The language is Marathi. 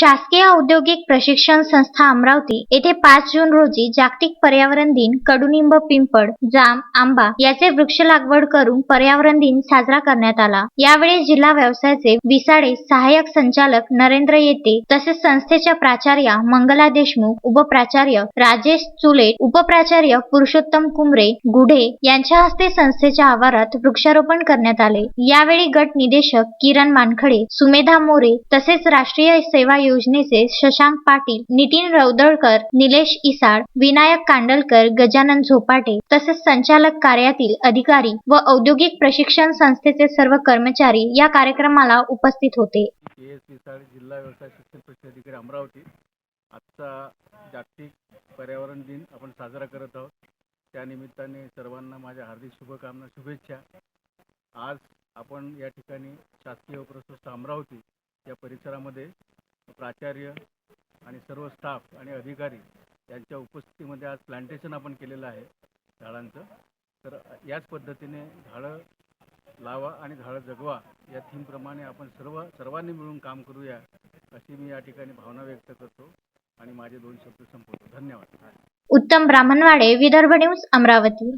शासकीय औद्योगिक प्रशिक्षण संस्था अमरावती येथे पाच जून रोजी जागतिक पर्यावरण दिन कडुनिंब पिंपळ जाम आंबा याचे वृक्ष लागवड करून पर्यावरण दिन साजरा करण्यात आला. यावेळी जिल्हा व्यवसायाचे विसाडे सहाय्यक संचालक नरेंद्र येते तसेच संस्थेच्या प्राचार्या मंगला देशमुख उपप्राचार्य राजेश चुले उपप्राचार्य पुरुषोत्तम कुमरे गुढे यांच्या हस्ते संस्थेच्या आवारात वृक्षारोपण करण्यात आले. यावेळी गट निदेशक किरण मानखडे सुमेधा मोरे तसेच राष्ट्रीय सेवा योजनेचे शशांक पाटील नितीन रौदळकर निलेश इसाड विनायक कांडलकर गजानन झोपाटे तसेच संचालक कार्यातील अधिकारी व औद्योगिक प्रशिक्षण संस्थेचे सर्व कर्मचारी या कार्यक्रमाला उपस्थित होते. जिल्हा व्यवसाय शिक्षण अधिकारी अमरावती. आजचा जागतिक पर्यावरण दिन आपण साजरा करत आहोत. त्यानिमित्ताने सर्वांना माझ्या हार्दिक शुभकामना शुभेच्छा. आज आपण या ठिकाणी शासकीय अमरावती या परिसरामध्ये प्राचार्य आणि सर्व स्टाफ आणि अधिकारी यांच्या उपस्थितीमध्ये आज प्लांटेशन आपण केलेलं आहे झाडांचं. तर याच पद्धतीने झाडं लावा आणि झाडं जगवा या थीमप्रमाणे आपण सर्व सर्वांनी मिळून काम करूया अशी मी या ठिकाणी भावना व्यक्त करतो. आणि माझे दोन शब्द संपवतो. धन्यवाद. उत्तम ब्राह्मणवाडे विदर्भ न्यूज अमरावती.